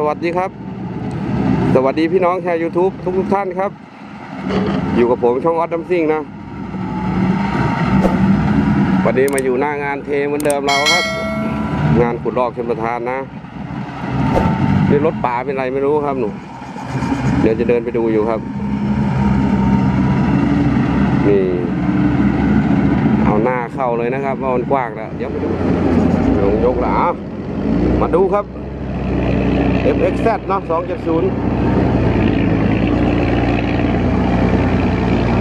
สวัสดีครับ สวัสดีพี่น้องชาว YouTube ทุกทุกท่านครับ อยู่กับผมช่องออสดัมซิ่งนะ วันนี้มาอยู่หน้างานเทเหมือนเดิมเราครับ งานขุดลอกชนประทานนะนี่รถป่าเป็นไรไม่รู้ครับหนูเดี๋ยวจะเดินไปดูอยู่ครับนี่เอาหน้าเข้าเลยนะครับว่ามันกว้างแล้วเดี๋ยวไปดูลงยกแล้วมาดูครับ FXZ เนาะ270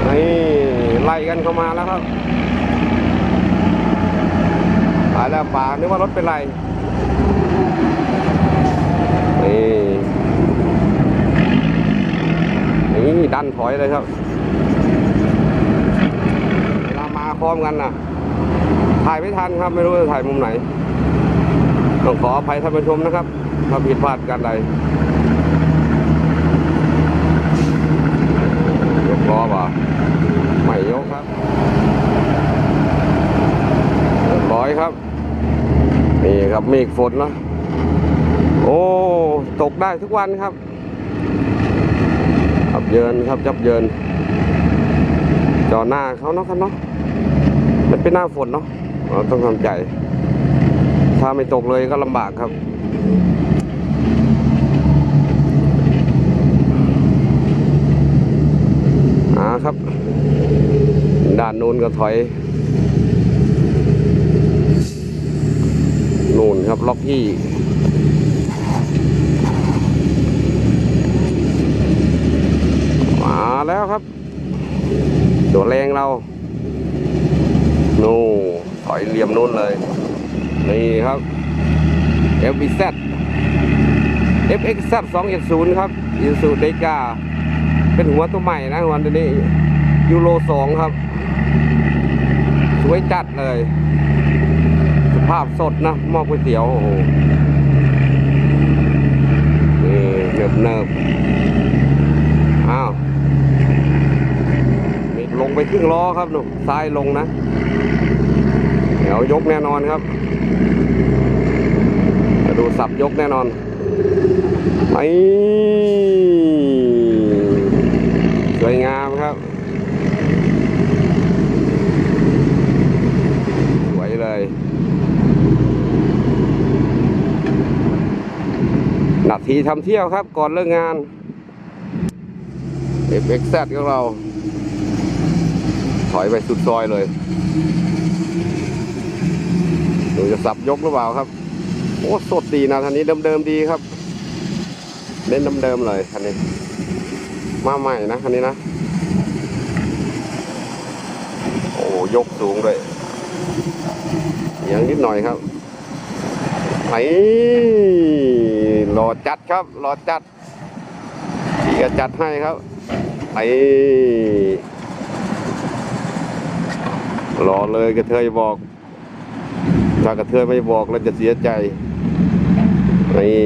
นี่ไล่กันเข้ามาแล้วครับตายแล้วป่านึกว่ารถเป็นไรนี่นี่ดันถอยเลยครับเวลามาพร้อมกันนะถ่ายไม่ทันครับไม่รู้จะถ่ายมุมไหนต้องขออภัยท่านผู้ชมนะครับ ถ้าผิดพลาดกันใดยกล้อป่ะไม่ยกครับร้อยครับ นี่ครับเมฆฝนนะโอ้ตกได้ทุกวันครับจับเยินครับจับเยิน จอหน้าเขาเนาะครับเนาะมันเป็นหน้าฝนเนาะเราต้องทำใจ ถ้าไม่ตกเลยก็ลำบากครับ อ่า ครับ ด้านนู้นก็ถอยนู่นครับล็อกกี้มาแล้วครับ ตัวแรงเรานู่ถอยเหลี่ยมนู่นเลย นี่ครับ FZ FXZ 270 ครับยูซูเดกา เป็นหัวตัวใหม่นะหัวตัวนี้ยูโร2ครับ สวยจัดเลย สภาพสดนะหม้อก๋วยเตี๋ยวโอ้โหนี่เนิบเนิบอ้าวมีลงไปครึ่งล้อครับหนูซ้ายลงนะ เดี๋ยวยกแน่นอนครับดูสับยกแน่นอนไปสวยงามครับ สวยเลย นา ทีทำเที่ยวครับก่อนเลิกงาน FXZ ของเรา ถอยไปสุดซอยเลยดูจะสับยกหรือเปล่าครับ โอ้สดดีนะคันนี้เดิมๆดีครับ เล่นเดิมๆเลยคันนี้ มาใหม่นะคันนี้นะ โอ้ยกสูงเลยอย่างนิดหน่อยครับไอ้ รอจัดครับรอจัดพี่ก็จัดให้ครับไอ้รอเลยกระเทยบอก ถ้ากระเทยไม่บอกเราจะเสียใจนี่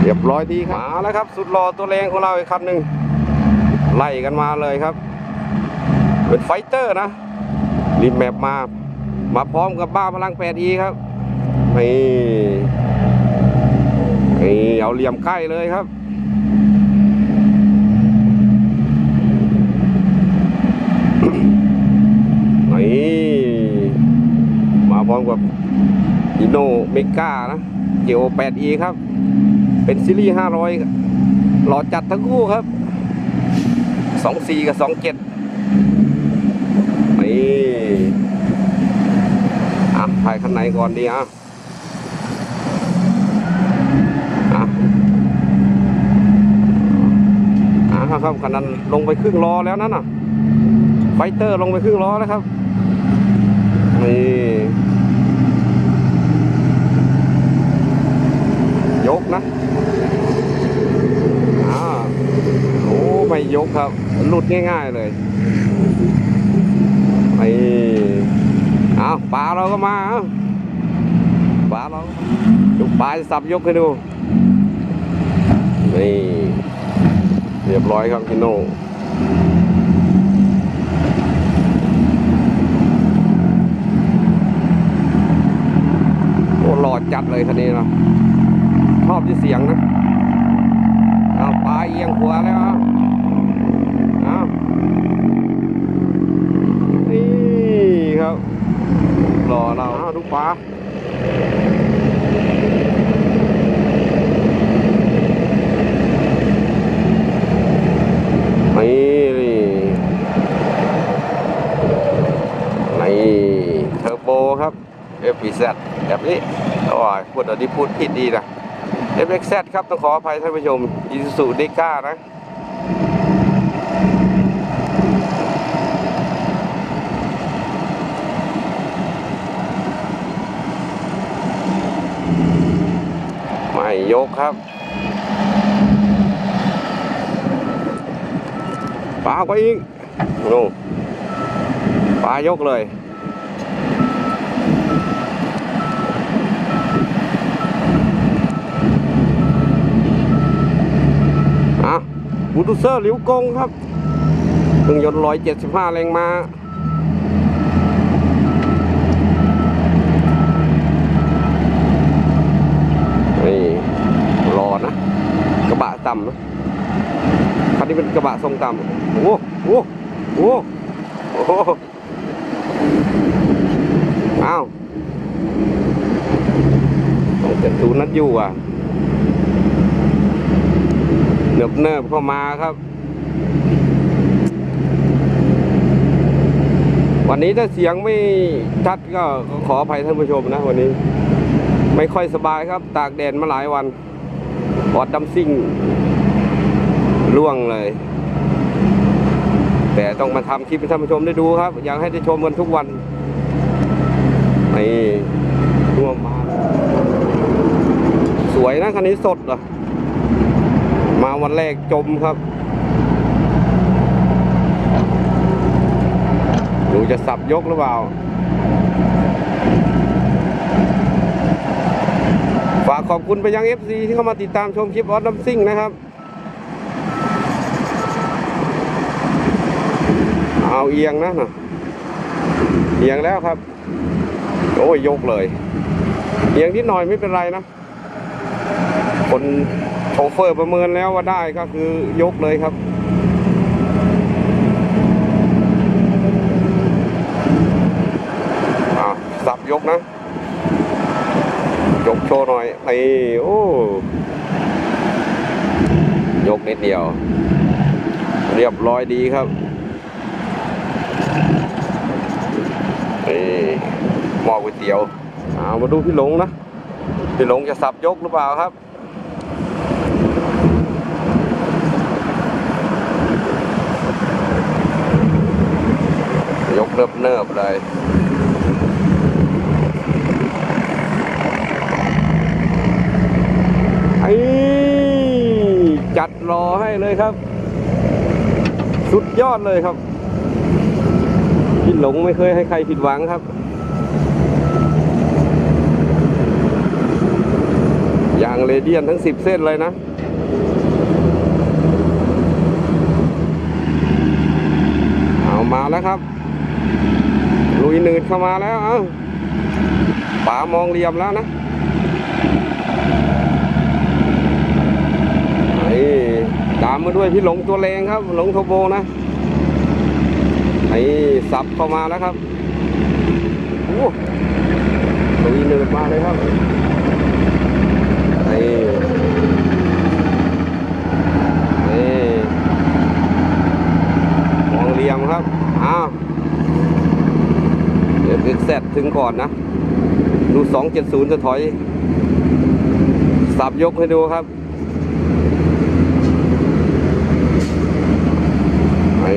เรียบร้อยดีครับมาแล้วครับ สุดรอตัวแรงของเราอีกคันหนึ่งไล่กันมาเลยครับ เป็นไฟเตอร์นะรีบแมปมา มาพร้อมกับบ้าพลัง 8E ครับนี่นี่เอาเหลี่ยมใกล้เลยครับนี่มาพร้อมกับอินโนเมกานะเจโอ 8E ครับ เป็นซีรีส์ 500 หล่อจัดทั้งคู่ครับ 24 กับ 27นี่ ถ่ายข้างในก่อนดีอะอะอะครับคันนั้นลงไปครึ่งล้อแล้วนั่นน่ะ ไฟเตอร์ลงไปครึ่งล้อแล้วครับ นี่ ยกนะอ่าโอ้ไม่ยกครับ หลุดง่ายๆเลยไอ้เอา ปลาเราก็มาเอปลาเราดูปลาจะสับยกให้ดูนี่เรียบร้อยครับพี่โน่อจัดเลยคันนี้นะชอบที่เสียงนะเอาปลาเอียงหัวแล้วเอาเอานี่ครับ รอเราเอาดูปลานี่นี่เทอร์โบครับ FPZ แบบนี้โอ้ยพูดอันนี้พูดผิดดีนะ FXZ ครับ ต้องขออภัยท่านผู้ชม Isuzu d e c a นะ ไม่ยกครับปลาไปอีกโน่ปลายกเลยอะบูตูเซอร์หลิวกงครับเครื่องยนต์ร้อยเจ็ดสิบห้าแรงม้ารอนะ กระบะต่ำ นะคันนี้เป็นกระบะทรงต่ำโอ้โหโอ้โหโอ้โหอ้าวต้องเจ็ดศูนย์นัดอยู่อะเนิบเนิบเข้ามาครับ วันนี้ถ้าเสียงไม่ชัดก็ขออภัยท่านผู้ชมนะวันนี้ ไม่ค่อยสบายครับ ตากแดดมาหลายวันปอดดำซิ่ง ล่วงเลย แต่ต้องมาทำคลิปให้ท่านผู้ชมได้ดูครับ อยากให้ได้ชมกันทุกวันนี่ร่วมมาสวยนะคันนี้สดเหรอมาวันแรกจมครับดูจะสับยกหรือเปล่าฝากขอบคุณไปยัง FC ที่เข้ามาติดตามชมคลิปออสดัมซิ่งนะครับ เอาเอียงนะนะเอียงแล้วครับ โอ้ยยกเลย เอียงนิดหน่อยไม่เป็นไรนะ คนโชเฟอร์ประเมินแล้วว่าได้ก็คือยกเลยครับอ่าสับยกนะยกโชว์หน่อยไอ้โอ้ยกนิดเดียว เรียบร้อยดีครับ นี่หม้อก๋วยเตี๋ยวเอามาดูพี่หลงนะ พี่หลงจะสับยกหรือเปล่าครับยกเนิบเนิบๆเลยไอ้จัดรอให้เลยครับ สุดยอดเลยครับ หลงไม่เคยให้ใครผิดหวังครับ อย่างเรเดียนทั้งสิบเส้นเลยนะเอามาแล้วครับ ลุยหนืดเข้ามาแล้ว เอ้าป๋ามองเหลี่ยมแล้วนะไอ้ตามมาด้วยพี่หลงตัวแรงครับ หลงโทโบนะ ไอ้สับเข้ามาแล้วครับโอ้ลุยหนืดมาเลยครับไอ้ไอ้มองเรียมครับ อ้าว เดี๋ยวแซดถึงก่อนนะ ดู 270 จะถอย สับยกให้ดูครับ ไอ้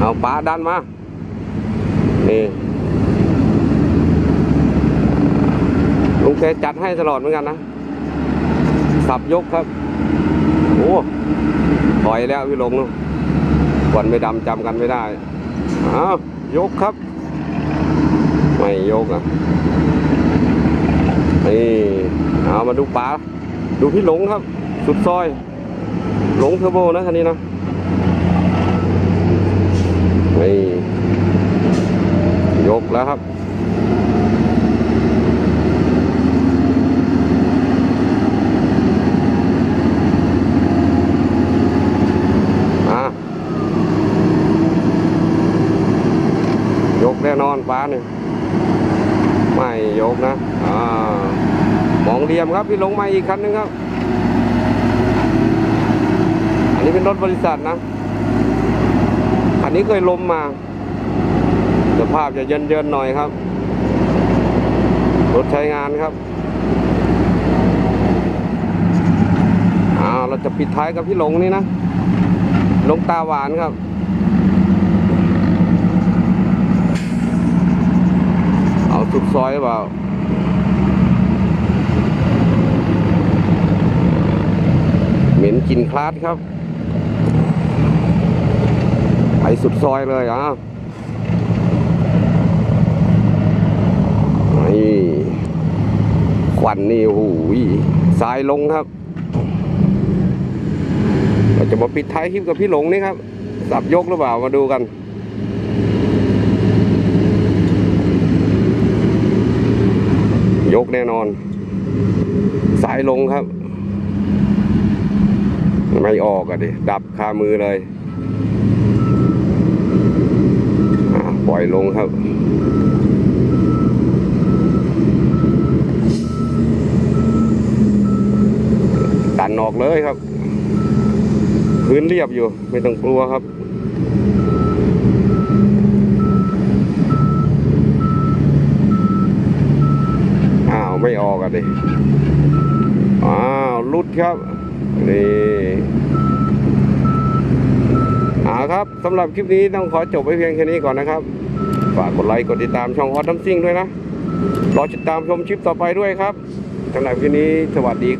เอาปลาดันมา นี่ลุงแกจัดให้ตลอดเหมือนกันนะ สับยกครับ โอ้ถอยแล้วพี่ลงเนอะวันไม่ดำจำกันไม่ได้อ้าวยกครับ ไม่ยกอะ นี่เอามาดูป๋าดูพี่หลงครับ สุดซอย หลงเทอร์โบนะคันนี้นะ นี่ยกแล้วครับ ยกแน่นอนฟ้าเนี่ยไม่ยกนะอ่ามองเรียมครับพี่ลงมาอีกคันนึงครับ อันนี้เป็นรถบริษัทนะ คันนี้เคยลมมาสภาพจะเยินๆหน่อยครับ รถใช้งานครับอ้าวเราจะปิดท้ายกับพี่หลงนี่นะหลงตาหวานครับเอาสุดซอยเปล่าเหม็นกลินคลาสครับ ไปสุดซอยเลยอะนี่ควันนี่โอ้โหสายลงครับเราจะมาปิดท้ายคลิปกับพี่หลงนี่ครับ สับยกหรือเปล่ามาดูกันยกแน่นอน สายลงครับ ไม่ออกอะดิ ดับคามือเลย ปล่อยลงครับ ตันออกเลยครับ พื้นเรียบอยู่ ไม่ต้องกลัวครับอ้าวไม่ออกอะดิอ้าวรุดครับนี่ ครับสำหรับคลิปนี้ต้องขอจบไว้เพียงแค่นี้ก่อนนะครับ ฝากกดไลค์กดติดตามช่องออสน้ำซิ่งด้วยนะ รอติดตามชมชิปต่อไปด้วยครับสำหรับคลิปนี้สวัสดี